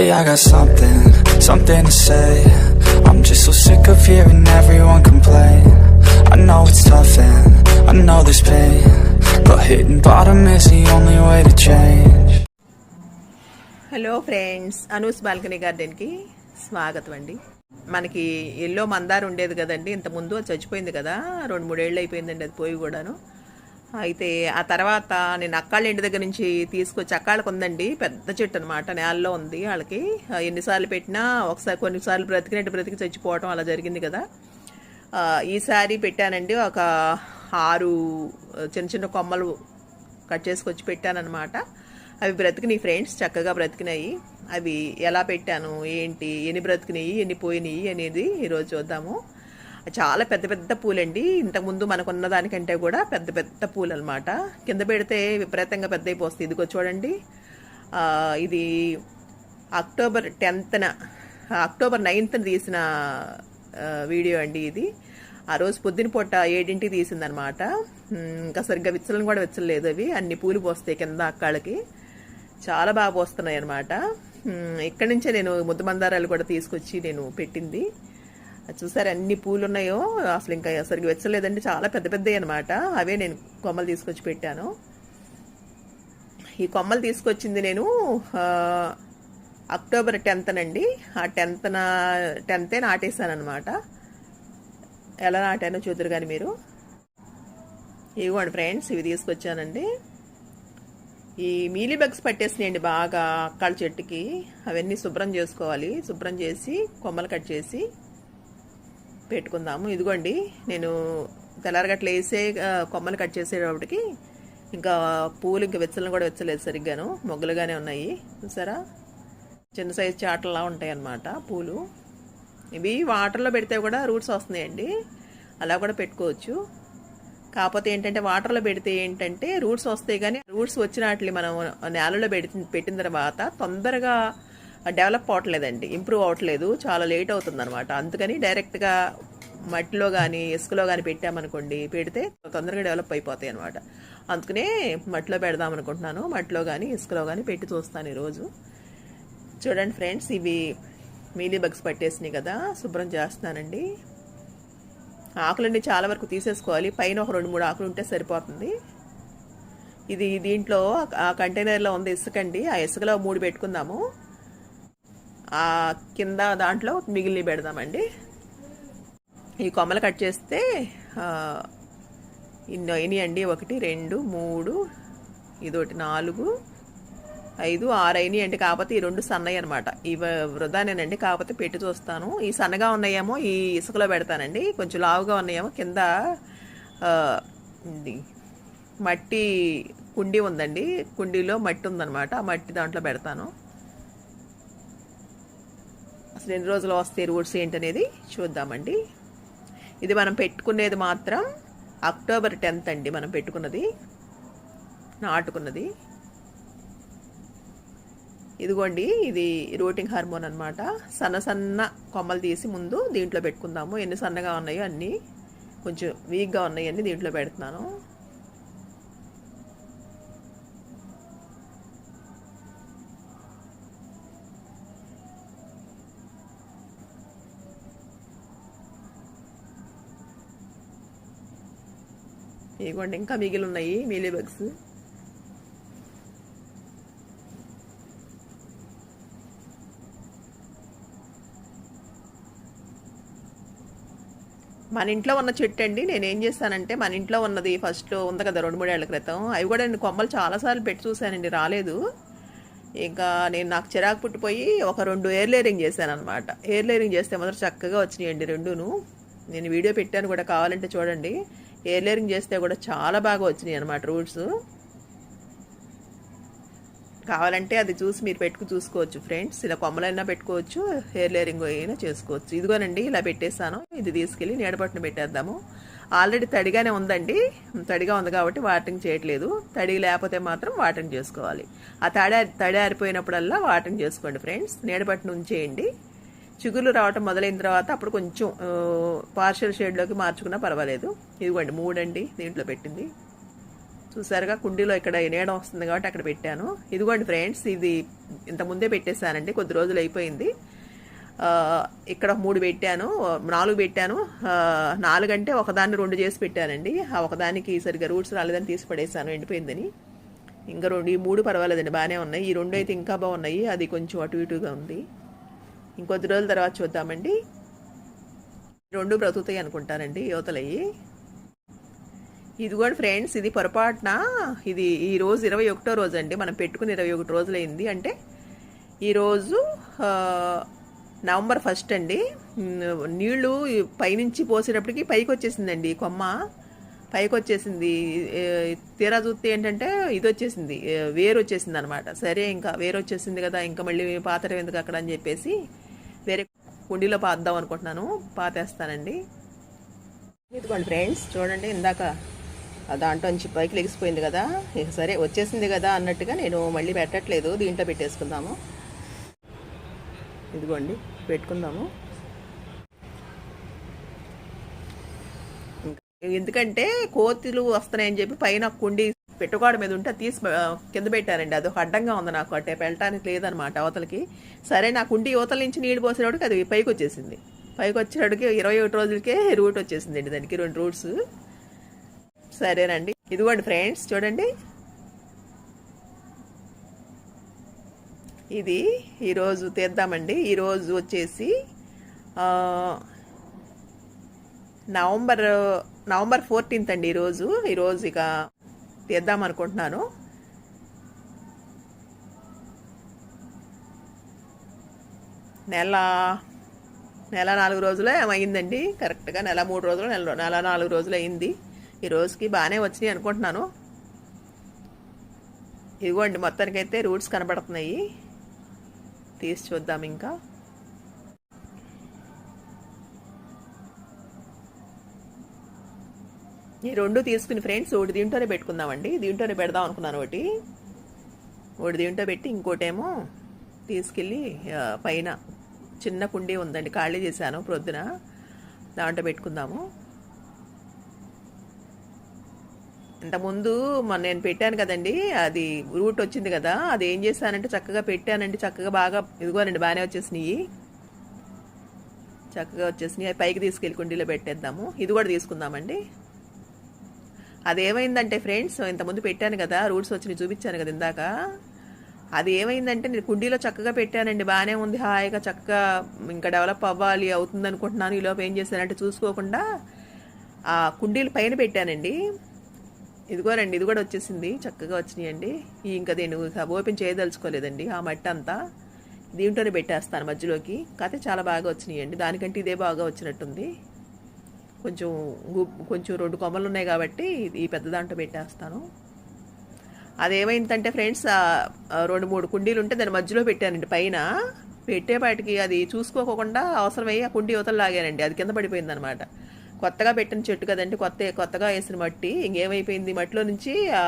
Hey, I got something, something to say. I'm just so sick of hearing everyone complain. I know it's tough and I know there's pain. But hitting bottom is the only way to change. Hello friends Anu's balcony గార్డెన్కి స్వాగతం అండి మనకి yellow మందారు ఉండేది కదండి ఇంత ముందు అది చచ్చిపోయింది కదా రెండు మూడేళ్ళు అయిపోయిందండి అది పోయి కూడాను అయితే ఆ తర్వాత నేను అక్కాళ్ళ ఇంటి దగ్గర నుంచి తీసుకొచ్చి అక్కాళ్ళకు ఉందండి. పెద్ద చెట్టు అనమాట నేలలో ఉంది వాళ్ళకి. ఎన్నిసార్లు పెట్టినా ఒకసారి కొన్నిసార్లు బ్రతికినట్టు బ్రతికి చచ్చిపోవటం అలా జరిగింది కదా. ఈసారి పెట్టానండి. ఒక ఆరు చిన్న చిన్న కొమ్మలు కట్ చేసుకొచ్చి పెట్టానమాట అవి బ్రతికినాయి ఫ్రెండ్స్ చక్కగా బ్రతికినాయి. అవి ఎలా పెట్టాను ఏంటి ఎన్ని బ్రతికినాయి ఎన్ని పోయినాయి అనేది ఈరోజు చూద్దాము. చాలా పెద్ద పెద్ద పూలండి. ఇంతకుముందు మనకున్న దానికంటే కూడా పెద్ద పెద్ద పూలు అనమాట కింద పెడితే విపరీతంగా పెద్ద అయిపోతుంది ఇదిగో చూడండి. ఇది అక్టోబర్ టెన్త్న అక్టోబర్ నైన్త్న తీసిన వీడియో అండి ఇది. ఆ రోజు పొద్దున పూట ఏడింటికి తీసిందనమాట ఇంకా సరిగ్గా విచ్చలను కూడా విచ్చలేదు అవి. అన్ని పూలు పోస్తాయి కింద అక్కడికి చాలా బాగా పోస్తున్నాయి అనమాట ఇక్కడి నుంచే నేను ముద్ద మందారాలు కూడా తీసుకొచ్చి నేను పెట్టింది. చూసారు అన్ని పూలు ఉన్నాయో అసలు ఇంకా సరిగ్గా వెచ్చలేదండి. చాలా పెద్ద పెద్దవి అనమాట అవే నేను కొమ్మలు తీసుకొచ్చి పెట్టాను. ఈ కొమ్మలు తీసుకొచ్చింది నేను అక్టోబర్ అక్టోబర్ టెన్త్నండి. ఆ టెన్త్న టెన్తే నాటేశాను అనమాట ఎలా నాటానో చూద్దరు కానీ మీరు. ఇవ్వండి ఫ్రెండ్స్ ఇవి తీసుకొచ్చానండి. ఈ మీలీ బగ్స్ పట్టేసినాయండి బాగా అక్కాళ్ళ చెట్టుకి. అవన్నీ శుభ్రం చేసుకోవాలి. శుభ్రం చేసి కొమ్మలు కట్ చేసి పెట్టుకుందాము. ఇదిగోండి నేను తెల్లారగట్లు వేసే కొమ్మలు కట్ చేసేటప్పటికి ఇంకా పూలు ఇంకా వెచ్చలను కూడా వెచ్చలేదు సరిగ్గాను. మొగ్గలుగానే ఉన్నాయి. చూసారా? చిన్న సైజు చాటలా ఉంటాయి అన్నమాట పూలు. ఇవి వాటర్లో పెడితే కూడా రూట్స్ వస్తున్నాయండి. అలా కూడా పెట్టుకోవచ్చు. కాకపోతే ఏంటంటే వాటర్లో పెడితే ఏంటంటే రూట్స్ వస్తాయి కానీ రూట్స్ వచ్చినట్లు మనం నేలలో పెట్టి పెట్టిన తర్వాత తొందరగా డెవలప్ అవ్వట్లేదండి ఇంప్రూవ్ అవ్వట్లేదు చాలా లేట్ అవుతుంది అనమాట అందుకని డైరెక్ట్గా మట్టిలో కానీ ఇసుకలో కానీ పెట్టామనుకోండి పెడితే తొందరగా డెవలప్ అయిపోతాయి అనమాట అందుకనే మట్టిలో పెడదాం అనుకుంటున్నాను మట్టిలో కానీ ఇసుకలో కానీ పెట్టి చూస్తాను ఈరోజు. చూడండి ఫ్రెండ్స్ ఇవి మీలీ బగ్స్ పట్టేసినాయి కదా శుభ్రం చేస్తున్నానండి. ఆకులన్నీ చాలా వరకు తీసేసుకోవాలి పైన ఒక రెండు మూడు ఆకులు ఉంటే సరిపోతుంది. ఇది దీంట్లో ఆ కంటైనర్లో ఉంది ఇసుకండి ఆ ఇసుకలో మూడు పెట్టుకుందాము. కింద దాంట్లో మిగిలి పెడదామండి. ఈ కొమ్మలు కట్ చేస్తే ఇన్ని అండి. ఒకటి రెండు మూడు ఇదొకటి నాలుగు ఐదు ఆరు అయినాయి అండి. కాకపోతే ఈ రెండు సన్నయ్య అనమాట ఇవి వృధానేనండి. కాకపోతే పెట్టి చూస్తాను. ఈ సన్నగా ఉన్నాయేమో ఈ ఇసుకలో పెడతానండి. కొంచెం లావుగా ఉన్నాయేమో కింద ఇది మట్టి కుండీ ఉందండి. కుండీలో మట్టి ఉందన్నమాట. ఆ మట్టి దాంట్లో పెడతాను. అసలు ఎన్ని రోజులు వస్తాయి రూట్స్ ఏంటనేది చూద్దామండి. ఇది మనం పెట్టుకునేది మాత్రం అక్టోబర్ టెన్త్ అండి మనం పెట్టుకున్నది నాటుకున్నది. ఇదిగోండి ఇది రూటింగ్ హార్మోన్ అనమాట సన్న సన్న కొమ్మలు తీసి ముందు దీంట్లో పెట్టుకుందాము. ఎన్ని సన్నగా ఉన్నాయో అన్నీ కొంచెం వీక్గా ఉన్నాయి దీంట్లో పెడుతున్నాను. ఇదిగోండి ఇంకా మిగిలి ఉన్నాయి మీలీ బగ్స్. మన ఇంట్లో ఉన్న చెట్టు అండి నేను ఏం చేస్తానంటే మన ఇంట్లో ఉన్నది ఫస్ట్ ఉంది కదా రెండు మూడేళ్ళ క్రితం అవి కూడా నేను కొమ్మలు చాలాసార్లు పెట్టి చూశానండి రాలేదు. ఇంకా నేను నాకు చిరాకు పుట్టిపోయి ఒక రెండు ఎయిర్ లేరింగ్ చేశాను అనమాట ఎయిర్ లేరింగ్ చేస్తే మాత్రం చక్కగా వచ్చినాయండి రెండును. నేను వీడియో పెట్టాను కూడా కావాలంటే చూడండి. ఎయిర్ లేరింగ్ చేస్తే కూడా చాలా బాగా వచ్చినాయి అనమాట రూట్స్ కావాలంటే అది చూసి మీరు పెట్టుకు చూసుకోవచ్చు ఫ్రెండ్స్. ఇలా కొమ్మలైనా పెట్టుకోవచ్చు హెయిర్ లేరింగ్ అయినా చేసుకోవచ్చు. ఇదిగోనండి ఇలా పెట్టేసాను ఇది తీసుకెళ్ళి నీడపట్టును పెట్టేద్దాము. ఆల్రెడీ తడిగానే ఉందండి. తడిగా ఉంది కాబట్టి వాటరింగ్ చేయట్లేదు. తడి లేకపోతే మాత్రం వాటరింగ్ చేసుకోవాలి. ఆ తడి తడి ఆరిపోయినప్పుడల్లా వాటరింగ్ చేసుకోండి ఫ్రెండ్స్. నీడపట్టును ఉంచేయండి. చిగుర్లు రావటం మొదలైన తర్వాత అప్పుడు కొంచెం పార్షల్ షేడ్లోకి మార్చుకున్నా పర్వాలేదు. ఇదిగోండి మూడండి దీంట్లో పెట్టింది. చూసారుగా కుండీలో ఇక్కడ నీడ వస్తుంది కాబట్టి అక్కడ పెట్టాను. ఇదిగోండి ఫ్రెండ్స్ ఇది ఇంత ముందే పెట్టేశానండి కొద్ది రోజులు అయిపోయింది. ఇక్కడ మూడు పెట్టాను నాలుగు పెట్టాను. నాలుగు నాలుగంటే ఒకదాన్ని రెండు చేసి పెట్టానండి. ఆ ఒకదానికి సరిగ్గా రూట్స్ రాలేదని తీసి పడేసాను ఎండిపోయిందని. ఇంకా రెండు ఈ మూడు పర్వాలేదండి బాగానే ఉన్నాయి. ఈ రెండు అయితే ఇంకా బాగున్నాయి అది కొంచెం అటు ఇటుగా ఉంది. ఇంకొద్ది రోజుల తర్వాత చూద్దామండి. రెండు బ్రతుకుతాయి అనుకుంటానండి యువతలయ్యి. ఇదిగోండి ఫ్రెండ్స్ ఇది పొరపాటున? ఇది ఈ రోజు ఇరవై ఒకటో రోజు అండి. మనం పెట్టుకుని ఇరవై ఒకటి రోజులైంది. అంటే ఈరోజు నవంబర్ ఫస్ట్ అండి. నీళ్ళు పైనుంచి పోసేటప్పటికి పైకి వచ్చేసిందండి కొమ్మ. పైకి వచ్చేసింది తీరా చూస్తే ఏంటంటే ఇది వచ్చేసింది వేరు వచ్చేసింది అనమాట సరే ఇంకా వేరు వచ్చేసింది కదా ఇంకా మళ్ళీ పాతరం ఎందుకు అక్కడ అని చెప్పేసి కుండీలో పాద్దాం అనుకుంటున్నాను. పాతేస్తానండి. ఇదిగోండి ఫ్రెండ్స్ చూడండి ఇందాక ఆ దాంట్లో నుంచి పైకి లెగిసిపోయింది కదా. ఇక సరే వచ్చేసింది కదా అన్నట్టుగా నేను మళ్ళీ పెట్టట్లేదు. దీంట్లో పెట్టేసుకుందాము. ఇదిగోండి పెట్టుకుందాము. ఎందుకంటే కోతులు వస్తున్నాయని చెప్పి పైన కుండీ పెట్టుకోవడం మీద ఉంటే తీసి కింద పెట్టారండి. అది అడ్డంగా ఉంది నాకు అంటే వెళ్ళటానికి లేదనమాట అవతలకి. సరే నాకు ఉండి యువతల నుంచి నీళ్ళు పోసేటప్పటికి అది పైకి వచ్చేసింది పైకి వచ్చేటప్పటికి ఇరవై ఒకటి రోజులకే రూట్ వచ్చేసిందండి దానికి రెండు రూట్స్. సరేనండి. ఇదిగోండి ఫ్రెండ్స్ చూడండి. ఇది ఈరోజు తీద్దామండి. ఈరోజు వచ్చేసి నవంబర్ నవంబర్ ఫోర్టీన్త్ అండి ఈరోజు. ఈరోజు ఇక తీద్దాం అనుకుంటున్నాను. నెల నెల నాలుగు రోజులు ఏమైందండి? కరెక్ట్గా నెల మూడు రోజులు నెల నెల నాలుగు రోజులు అయింది. ఈ రోజుకి బాగానే వచ్చినాయి అనుకుంటున్నాను. ఇదిగోండి మొత్తానికైతే రూట్స్ కనబడుతున్నాయి. తీసి చూద్దాం ఇంకా. ఈ రెండు తీసుకుని ఫ్రెండ్స్ ఒకటి దీంట్లోనే పెట్టుకుందామండి. దీంట్లోనే పెడదాం అనుకున్నాను ఒకటి. ఒకటి దీంట్లో పెట్టి ఇంకోటేమో తీసుకెళ్ళి పైన చిన్న కుండీ ఉందండి ఖాళీ చేశాను ప్రొద్దున. దాంట్లో పెట్టుకుందాము. ఇంతకుముందు మొన్న నేను పెట్టాను కదండి అది రూట్ వచ్చింది కదా అది ఏం చేశానంటే చక్కగా పెట్టానండి చక్కగా బాగా ఇదిగోనండి బాగానే వచ్చేసినాయి. చక్కగా వచ్చేసినాయి అవి పైకి తీసుకెళ్ళి కుండీలో పెట్టేద్దాము. ఇది కూడా తీసుకుందామండి. అది ఏమైందంటే ఫ్రెండ్స్ ఇంతకుముందు పెట్టాను కదా రూట్స్ వచ్చి చూపించాను కదా ఇందాక. అది ఏమైందంటే నేను కుండీలో చక్కగా పెట్టానండి బాగానే ఉంది హాయిగా చక్కగా ఇంకా డెవలప్ అవ్వాలి అవుతుంది అనుకుంటున్నాను ఈలోపు ఏం చేశానంటే చూసుకోకుండా ఆ కుండీలు పైన పెట్టానండి. ఇదిగోనండి ఇది కూడా వచ్చేసింది చక్కగా వచ్చినాయండి. ఇంకా నేను ఓపెన్ చేయదలుచుకోలేదండి ఆ మట్టి అంతా దీంట్లోనే పెట్టేస్తాను మధ్యలోకి. కాకపోతే చాలా బాగా వచ్చినాయండి దానికంటే ఇదే బాగా వచ్చినట్టుంది. కొంచెం కొంచెం రెండు కొమ్మలు ఉన్నాయి కాబట్టి ఈ పెద్ద దాంట్లో పెట్టేస్తాను. అదేమైందంటే ఫ్రెండ్స్ రెండు మూడు కుండీలు ఉంటే దాని మధ్యలో పెట్టానండి పైన. పెట్టేపాటికి అది చూసుకోకుండా అవసరమై ఆ కుండీ యువతలు లాగానండి అది కింద పడిపోయింది అనమాట కొత్తగా పెట్టిన చెట్టు కదండి కొత్త కొత్తగా వేసిన మట్టి ఇంకేమైపోయింది? మట్టిలో నుంచి ఆ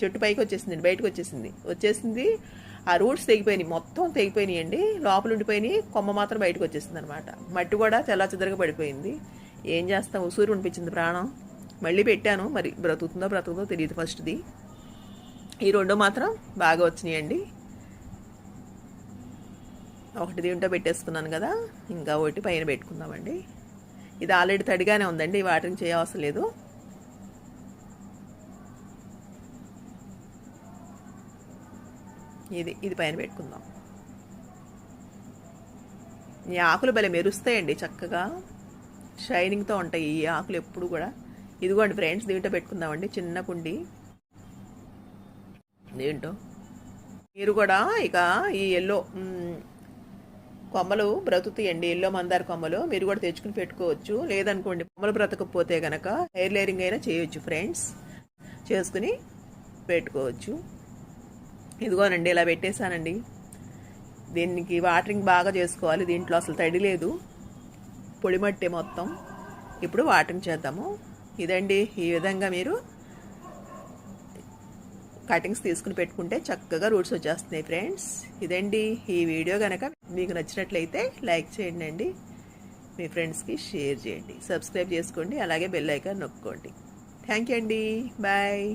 చెట్టు పైకి వచ్చేసింది బయటకు వచ్చేసింది. వచ్చేసింది ఆ రూట్స్ తెగిపోయినాయి మొత్తం తెగిపోయినాయండి. లోపల ఉండిపోయినాయి కొమ్మ మాత్రం బయటకు వచ్చేసింది అనమాట మట్టి కూడా తెల్ల చెదరగా పడిపోయింది. ఏం చేస్తాం ఉసూరు అనిపించింది ప్రాణం. మళ్ళీ పెట్టాను. మరి బ్రతుకుతుందో బ్రతుకుతుందో తెలియదు ఫస్ట్ది. ఈ రెండు మాత్రం బాగా వచ్చినాయండి. ఒకటి దీంట్లో పెట్టేసుకున్నాను కదా ఇంకా ఒకటి పైన పెట్టుకుందామండి. ఇది ఆల్రెడీ తడిగానే ఉందండి వాటిని చేయవసరం లేదు. ఇది ఇది పైన పెట్టుకుందాం. ఈ ఆకులు భలే మెరుస్తాయండి చక్కగా. షైనింగ్తో ఉంటాయి ఈ ఆకులు ఎప్పుడు కూడా. ఇదిగోండి ఫ్రెండ్స్ దీంట్లో పెట్టుకుందామండి చిన్న కుండి. దీంట్లో మీరు కూడా ఇక ఈ ఎల్లో కొమ్మలు బ్రతుకుతాయండి. ఎల్లో మందార కొమ్మలు మీరు కూడా తెచ్చుకుని పెట్టుకోవచ్చు. లేదనుకోండి కొమ్మలు బ్రతకపోతే గనక హెయిర్ లేరింగ్ అయినా చేయొచ్చు ఫ్రెండ్స్. చేసుకుని పెట్టుకోవచ్చు. ఇదిగోనండి ఇలా పెట్టేశానండి. దీనికి వాటరింగ్ బాగా చేసుకోవాలి దీంట్లో అసలు తడి లేదు. పొడిమట్టి మొత్తం ఇప్పుడు వాటరింగ్ చేద్దాము. ఇదండి ఈ విధంగా మీరు కటింగ్స్ తీసుకుని పెట్టుకుంటే చక్కగా రూట్స్ వచ్చేస్తున్నాయి ఫ్రెండ్స్. ఇదండి ఈ వీడియో కనుక మీకు నచ్చినట్లయితే లైక్ చేయండి అండి. మీ ఫ్రెండ్స్కి షేర్ చేయండి. సబ్స్క్రైబ్ చేసుకోండి అలాగే బెల్ ఐకాన్ నొక్కోండి. థ్యాంక్ యూ అండి. బాయ్.